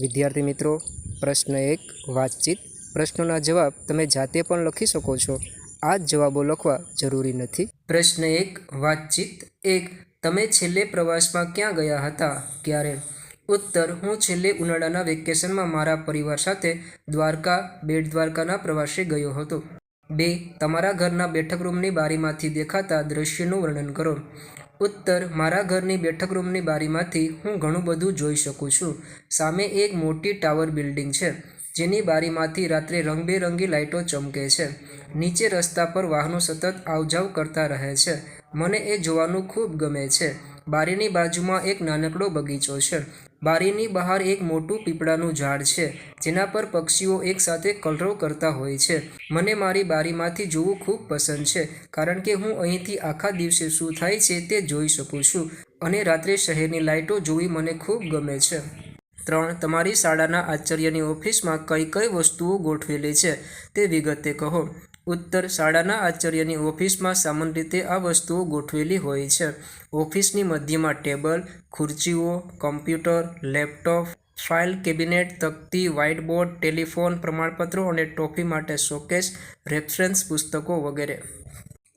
વિદ્યાર્થી મિત્રો, પ્રશ્ન એક, વાતચીત. પ્રશ્નોના જવાબ તમે જાતે પણ લખી શકો છો. આ જ જવાબો લખવા જરૂરી નથી. પ્રશ્ન એક, વાતચીત. એક, તમે છેલ્લે પ્રવાસમાં ક્યાં ગયા હતા? ક્યારે? ઉત્તર, હું છેલ્લે ઉનાળાના વેકેશનમાં મારા પરિવાર સાથે દ્વારકા, બેટ દ્વારકાના પ્રવાસે ગયો હતો. બે, તમારા ઘરના બેઠક રૂમની બારીમાંથી દેખાતા દૃશ્યનું વર્ણન કરો. ઉત્તર, મારા ઘરની બેઠક રૂમની બારીમાંથી હું ઘણું બધું જોઈ શકું છું. સામે એક મોટી ટાવર બિલ્ડિંગ છે, જેની બારીમાંથી રાત્રે રંગબેરંગી લાઇટો ચમકે છે. નીચે રસ્તા પર વાહનો સતત આવજાવ કરતા રહે છે. મને એ જોવાનું ખૂબ ગમે છે. બારીની બાજુમાં એક નાનકડો બગીચો છે. બારીની બહાર એક મોટું પીપળાનું ઝાડ છે, જેના પર પક્ષીઓ એકસાથે કલરવ કરતા હોય છે. મને મારી બારીમાંથી જોવું ખૂબ પસંદ છે, કારણ કે હું અહીંથી આખા દિવસે શું થાય છે તે જોઈ શકું છું અને રાત્રે શહેરની લાઇટો જોવી મને ખૂબ ગમે છે. ત્રણ, તમારી શાળાના આચાર્યની ઓફિસમાં કઈ કઈ વસ્તુઓ ગોઠવેલી છે તે વિગતે કહો. ઉત્તર શાળાના આચાર્યની ઓફિસમાં સામાન્ય રીતે આ વસ્તુઓ ગોઠવેલી હોય છે. ઓફિસની મધ્યમાં ટેબલ, ખુરચીઓ, કમ્પ્યુટર, લેપટોપ, ફાઇલ કેબિનેટ, તકતી, વ્હાઇટબોર્ડ, ટેલિફોન, પ્રમાણપત્રો અને ટોફી માટે શોકેસ, રેફરન્સ પુસ્તકો વગેરે.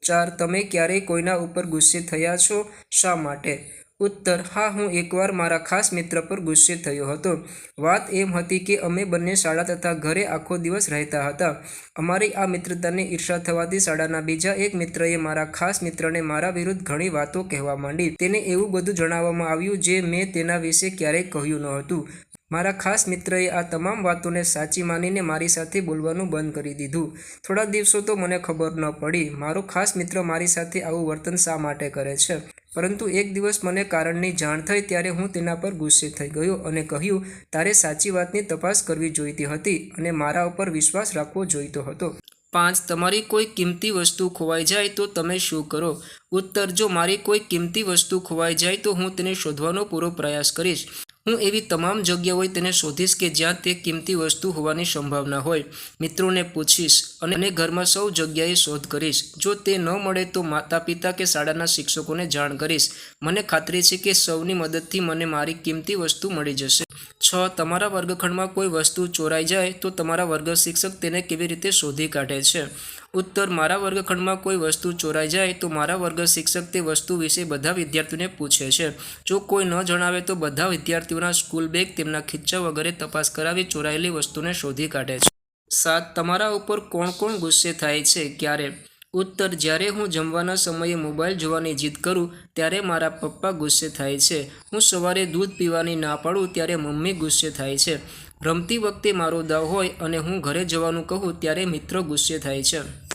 ચાર, તમે ક્યારેય કોઈના ઉપર ગુસ્સે થયા છો? શા માટે? ઉત્તર, હા, હું એકવાર મારા ખાસ મિત્ર પર ગુસ્સે થયો હતો. વાત એમ હતી કે અમે બંને શાળા તથા ઘરે આખો દિવસ રહેતા હતા. અમારી આ મિત્રતાને ઈર્ષા થવાથી શાળાના બીજા એક મિત્રએ મારા ખાસ મિત્રને મારા વિરુદ્ધ ઘણી વાતો કહેવા માંડી. તેને એવું બધું જણાવવામાં આવ્યું જે મેં તેના વિશે ક્યારેય કહ્યું ન હતું. મારા ખાસ મિત્રએ આ તમામ વાતોને સાચી માનીને મારી સાથે બોલવાનું બંધ કરી દીધું. થોડા દિવસો તો મને ખબર ન પડી. મારો ખાસ મિત્ર મારી સાથે આવું વર્તન શા માટે કરે છે? પરંતુ એક દિવસ મને કારણની જાણ થઈ ત્યારે હું તેના પર ગુસ્સે થઈ ગયો અને કહ્યું, તારે સાચી વાતની તપાસ કરવી જોઈતી હતી અને મારા ઉપર વિશ્વાસ રાખવો જોઈતો હતો. પાંચ, તમારી કોઈ કિંમતી વસ્તુ ખોવાઈ જાય તો તમે શું કરો? ઉત્તર, જો મારી કોઈ કિંમતી વસ્તુ ખોવાઈ જાય તો હું તેને શોધવાનો પૂરો પ્રયાસ કરીશ. હું એવી તમામ જગ્યાઓએ તેને શોધીશ કે જ્યાં તે કિંમતી વસ્તુ હોવાની સંભાવના હોય. મિત્રોને પૂછીશ અને ઘરમાં સૌ જગ્યાએ શોધ કરીશ. જો તે ન મળે તો માતા પિતા કે શાળાના શિક્ષકોને જાણ કરીશ. મને ખાતરી છે કે સૌની મદદથી મને મારી કિંમતી વસ્તુ મળી જશે. છ, તમારા વર્ગખંડમાં કોઈ વસ્તુ ચોરાઈ જાય તો તમારા વર્ગ શિક્ષક તેને કેવી રીતે શોધી કાઢે છે? ઉત્તર, મારા વર્ગખંડમાં કોઈ વસ્તુ ચોરાઈ જાય તો મારા વર્ગ શિક્ષક તે વસ્તુ વિશે બધા વિદ્યાર્થીઓને પૂછે છે. જો કોઈ ન જણાવે તો બધા વિદ્યાર્થીઓના સ્કૂલ બેગ તેમના ખીચ્ચા વગેરે તપાસ કરાવી ચોરાયેલી વસ્તુને શોધી કાઢે છે. સાત, તમારા ઉપર કોણ કોણ ગુસ્સે થાય છે? ક્યારે? ઉત્તર, જ્યારે હું જમવાના સમયે મોબાઈલ જોવાની જીદ કરું, ત્યારે મારા પપ્પા ગુસ્સે થાય છે. હું સવારે દૂધ પીવાની ના પાડું, ત્યારે મમ્મી ગુસ્સે થાય છે. રમતી વખતે મારો દાવ હોય અને હું ઘરે જવાનું કહું ત્યારે મિત્રો ગુસ્સે થાય છે.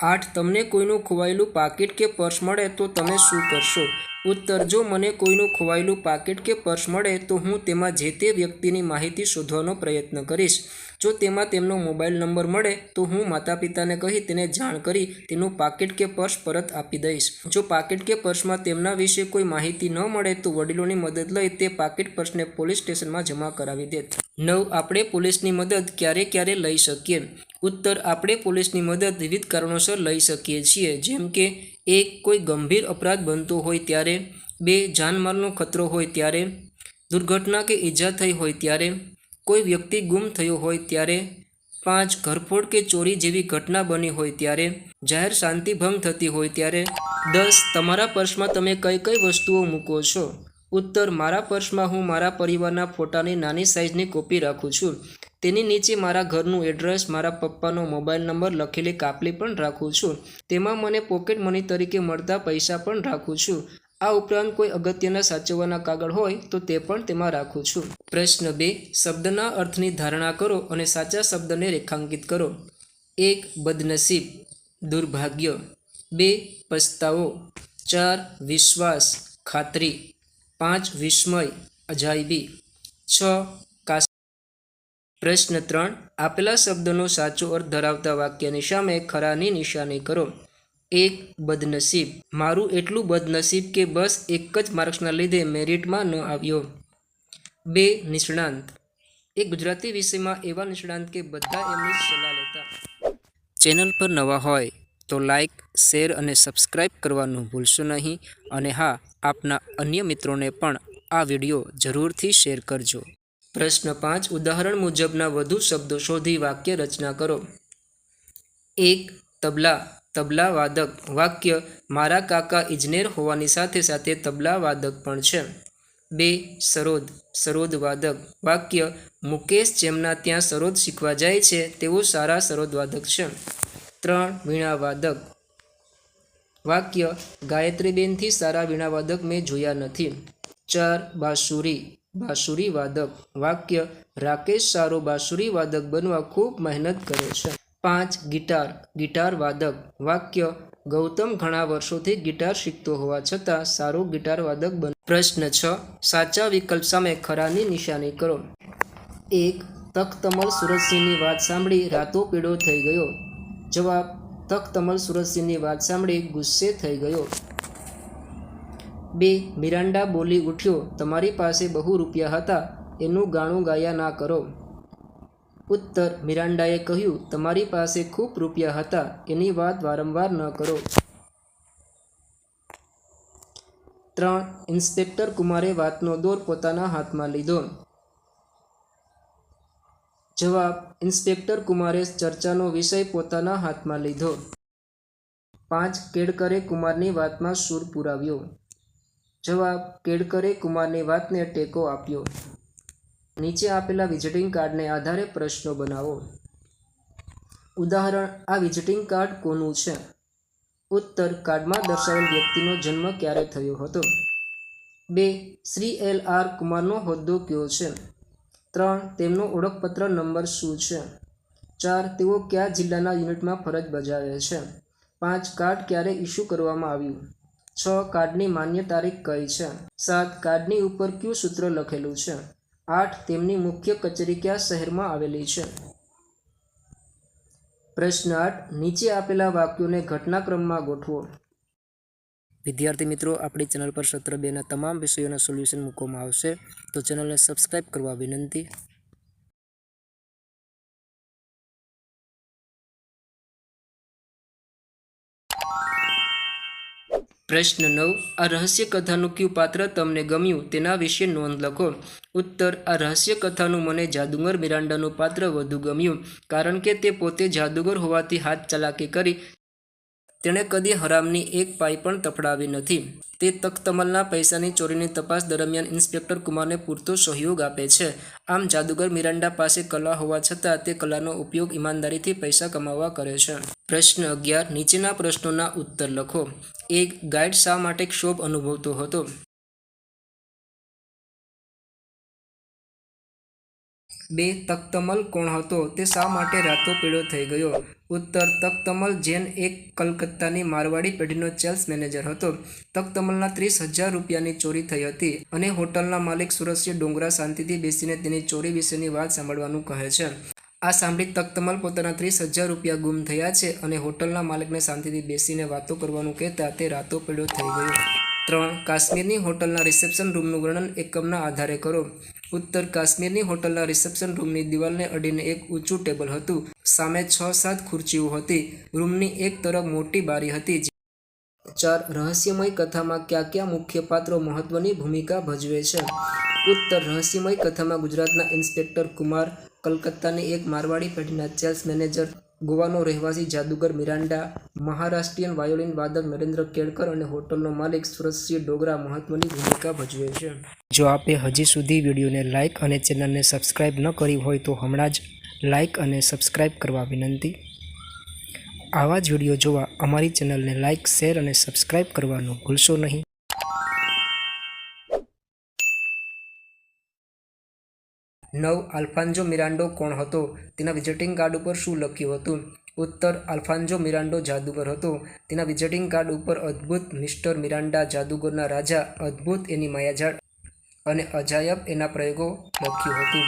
આઠ, તમને કોઈનું ખોવાયેલું પાકીટ કે પર્સ મળે તો તમે શું કરશો? ઉત્તર, જો મને કોઈનું ખોવાયેલું પાકીટ કે પર્સ મળે તો હું તેમાં જે તે વ્યક્તિની માહિતી શોધવાનો પ્રયત્ન કરીશ. જો તેમાં તેમનો મોબાઈલ નંબર મળે તો હું માતા પિતાને કહી તેને જાણ કરી તેનું પાકીટ કે પર્સ પરત આપી દઈશ. જો પાકીટ કે પર્સમાં તેમના વિશે કોઈ માહિતી ન મળે તો વડીલોની મદદ લઈ તે પાકીટ પર્સને પોલીસ સ્ટેશનમાં જમા કરાવી દે નવ, આપણે પોલીસની મદદ ક્યારે ક્યારે લઈ શકીએ? ઉત્તર આપણે પોલીસની મદદ વિવિધ કારણોસર લઈ શકીએ છીએ. જેમ કે, એક, કોઈ ગંભીર અપરાધ બનતો હોય ત્યારે. બે, જાનમાલનો ખતરો હોય ત્યારે. દુર્ઘટના કે ઈજા થઈ હોય ત્યારે. કોઈ વ્યક્તિ ગુમ થયો હોય ત્યારે. પાંચ, ઘરફોડ કે ચોરી જેવી ઘટના બની હોય ત્યારે. જાહેર શાંતિ થતી હોય ત્યારે. દસ, તમારા પર્સમાં તમે કઈ કઈ વસ્તુઓ મૂકો છો? ઉત્તર, મારા પર્સમાં હું મારા પરિવારના ફોટાની નાની સાઇઝની કોપી રાખું છું. તેની નીચે મારા ઘરનું એડ્રેસ મારા પપ્પાનો મોબાઈલ નંબર લખેલી કાપલી પણ રાખું છું. તેમાં મને પોકેટ મની તરીકે મળતા પૈસા પણ રાખું છું. આ ઉપરાંત કોઈ અગત્યના સાચવવાના કાગળ હોય તો તે પણ તેમાં રાખું છું. પ્રશ્ન બે, શબ્દના અર્થની ધારણા કરો અને સાચા શબ્દને રેખાંકિત કરો. એક, બદનસીબ. દુર્ભાગ્ય. બે, પસ્તાવો. ચાર, વિશ્વાસ. ખાતરી. પાંચ, વિસ્મય. અજાયબી. છ પ્રશ્ન ત્રણ, આપેલા શબ્દનો સાચો અર્થ ધરાવતા વાક્યની સામે ખરાની નિશાની કરો. એક, બદનસીબ. મારું એટલું બદનસીબ કે બસ એક જ માર્ક્સના લીધે મેરિટમાં ન આવ્યો. બે, નિષ્ણાંત. એ ગુજરાતી વિષયમાં એવા નિષ્ણાંત કે બધા એમની સલાહ લેતા. ચેનલ પર નવા હોય તો લાઈક, શેર અને સબસ્ક્રાઈબ કરવાનું ભૂલશો નહીં. અને હા, આપના અન્ય મિત્રોને પણ આ વીડિયો જરૂરથી શેર કરજો. પ્રશ્ન પાંચ, ઉદાહરણ મુજબના વધુ શબ્દો શોધી વાક્ય રચના કરો. એક, તબલા તબલા વાદક વાક્ય, મારા કાકા ઇજનેર હોવાની સાથે સાથે તબલા વાદક પણ છે. બે, સરોદ સરોદ વાદક વાક્ય, મુકેશ જેમના ત્યાં સરોદ શીખવા જાય છે, તેઓ સારા સરોદ વાદક છે. ત્રણ વીણા વાદક વાક્ય, ગાયત્રીબેનથી સારા વીણાવાદક મેં જોયા નથી. ચાર, બાંસુરી. બાંસુરી વાદક વાક્ય રાકેશ સારો બાંસુરી વાદક બનવા ખૂબ મહેનત કરે છે. પાંચ, ગિટાર. ગિટાર વાદક વાક્ય ગૌતમ ઘણા વર્ષોથી ગિટાર શીખતો હોવા છતાં સારો ગિટાર વાદક બન પ્રશ્ન છ, સાચા વિકલ્પ સામે ખરાની નિશાની કરો. એક તખતમલ સુરતસિંહની વાત સાંભળી રાતો પીળો થઈ ગયો. જવાબ તખતમલ સુરતસિંહની વાત સાંભળી ગુસ્સે થઈ ગયો. બે મિરાન્ડા બોલી ઉઠ્યો, તમારી પાસે બહુ રૂપિયા હતા, એનું ગાણું ગાયા ના કરો. ઉત્તર મિરાન્ડાએ કહ્યું, તમારી પાસે ખૂબ રૂપિયા હતા, એની વાત વારંવાર ન કરો. ત્રણ, ઇન્સ્પેક્ટર કુમારે વાતનો દોર પોતાના હાથમાં લીધો. જવાબ, ઇન્સ્પેક્ટર કુમારે ચર્ચાનો વિષય પોતાના હાથમાં લીધો. પાંચ કેડકરે કુમારની વાતમાં સૂર પુરાવ્યો. જવાબ કેડકરે કુમારની વાતને ટેકો આપ્યો. નીચે આપેલા વિઝિટિંગ કાર્ડને આધારે પ્રશ્નો બનાવો. ઉદાહરણ, આ વિઝિટિંગ કાર્ડ કોનું છે? ઉત્તર, કાર્ડમાં દર્શાવેલ વ્યક્તિનો જન્મ ક્યારે થયો હતો? બે, શ્રી એલ આર કુમારનો હોદ્દો કયો છે? ત્રણ, તેમનો ઓળખપત્ર નંબર શું છે? ચાર, તેઓ કયા જિલ્લાના યુનિટમાં ફરજ બજાવે છે? પાંચ, કાર્ડ ક્યારે ઇસ્યુ કરવામાં આવ્યું? છ કાર્ડની માન્ય તારીખ કઈ છે? સાત કાર્ડની ઉપર કયું સૂત્ર લખેલું છે? આઠ તેમની મુખ્ય કચેરી કયા શહેરમાં આવેલી છે? પ્રશ્ન આઠ, નીચે આપેલા વાક્યોને ઘટનાક્રમમાં ગોઠવો. વિદ્યાર્થી મિત્રો, આપણી ચેનલ પર સત્ર બેના તમામ વિષયોના સોલ્યુશન મૂકવામાં આવશે. તો ચેનલને સબસ્ક્રાઇબ કરવા વિનંતી. પ્રશ્ન નવ આ રહસ્ય કથાનું કયું પાત્ર તમને ગમ્યું તેના વિશે નોંધ લખો. ઉત્તર, આ રહસ્ય કથાનું મને જાદુગર મિરાન્ડાનું પાત્ર વધુ ગમ્યું, કારણ કે તે પોતે જાદુગર હોવાથી હાથ ચલાકી કરી તેણે કદી હરામની એક પાઈ પણ તફડાવી નથી. તે તખ્તમલના પૈસાની ચોરીની તપાસ દરમિયાન ઇન્સ્પેક્ટર કુમારને પૂરતો સહયોગ આપે છે. આમ જાદુગર મિરાન્ડા પાસે કલા હોવા છતાં તે કલાનો ઉપયોગ ઈમાનદારીથી પૈસા કમાવા કરે છે. પ્રશ્ન અગિયાર, નીચેના પ્રશ્નોના ઉત્તર લખો. એક, ગાઈડ શા માટે ક્ષોભ અનુભવતો હતો? બે તખ્તમલ કોણ હતો તે શા માટે રાતો પીળો થઈ ગયો? ઉત્તર તખ્તમલ જૈન એક કલકત્તાની મારવાડી પેઢીનો સેલ્સ મેનેજર હતો. તખ્તમલના ત્રીસ હજાર રૂપિયાની ચોરી થઈ હતી અને હોટલના માલિક સુરજસિંહ ડોંગરા શાંતિથી બેસીને તેની ચોરી વિશેની વાત સાંભળવાનું કહે છે. આ સાંભળી તખ્તમલ પોતાના ત્રીસ હજાર રૂપિયા ગુમ થયા છે અને હોટલના માલિકને શાંતિથી બેસીને વાતો કરવાનું કહેતા તે રાતો પીળો થઈ ગયો. ત્રણ, કાશ્મીરની હોટલના રિસેપ્શન રૂમનું વર્ણન એકમના આધારે કરો. ઉત્તર કાશ્મીરની હોટલના રિસેપ્શન રૂમની દિવાલને અડીને એક ઊંચું ટેબલ હતું. સામે છ સાત ખુરચીઓ હતી. રૂમની એક તરફ મોટી બારી હતી ચાર રહસ્યમય કથામાં કયા કયા મુખ્ય પાત્રો મહત્વની ભૂમિકા ભજવે છે. ઉત્તર રહસ્યમય કથામાં ગુજરાતના ઇન્સ્પેક્ટર કુમાર કલકત્તાની એક મારવાડી પેઢીના સેલ્સ મેનેજર ગોવાનો રહેવાસી જાદુગર મિરાન્ડા મહારાષ્ટ્રીયન વાયોલિન વાદક નરેન્દ્ર કેળકર અને હોટલનો માલિક સુરજસિંહ ડોગરા મહત્વની ભૂમિકા ભજવે છે. જો આપે હજી સુધી વિડીયોને લાઇક અને ચેનલને સબસ્ક્રાઇબ ન કરી હોય તો હમણાં જ લાઇક અને સબસ્ક્રાઇબ કરવા વિનંતી. આવા જ વીડિયો જોવા અમારી ચેનલને લાઇક શેર અને સબસ્ક્રાઇબ કરવાનું ભૂલશો નહીં. નવ આલ્ફાન્જો મિરાન્ડો કોણ હતો? તેના વિઝિટિંગ કાર્ડ ઉપર શું લખ્યું હતું? ઉત્તર, આલ્ફાન્જો મિરાન્ડો જાદુગર હતો. તેના વિઝિટિંગ કાર્ડ ઉપર અદ્ભુત મિસ્ટર મિરાન્ડા જાદુગરના રાજા, અદ્ભુત એની માયાજાળ અને અજાયબ એના પ્રયોગો લખ્યું હતું.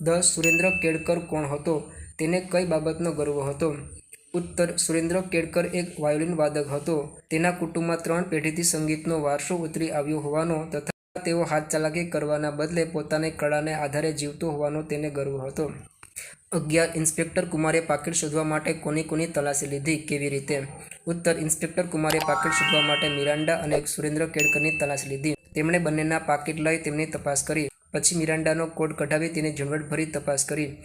દસ સુરેન્દ્ર કેળકર કોણ હતો? તેને કઈ બાબતનો ગર્વ હતો? ઉત્તર, સુરેન્દ્ર કેળકર એક વાયોલિન વાદક હતો. તેના કુટુંબમાં ત્રણ પેઢીથી સંગીતનો વારસો ઉતરી આવ્યો હોવાનો તથા તેઓ હાથચાલાકી કરવાના બદલે પોતાની કળાને આધારે જીવતો હોવાનો તેને ગર્વ હતો. અગિયાર, ઇન્સ્પેક્ટર કુમારે પાકીટ શોધવા માટે કોની કોની તલાશી લીધી, કેવી રીતે? ઉત્તર, ઇન્સ્પેક્ટર કુમારે પાકીટ શોધવા માટે મિરાન્ડા અને સુરેન્દ્ર કેળકરની તલાશ લીધી. તેમણે બંનેના પાકીટ લઈ તેમની તપાસ કરી. પછી મિરાન્ડાનો કોડ કઢાવી તેની ઝીણવટભરી તપાસ કરી.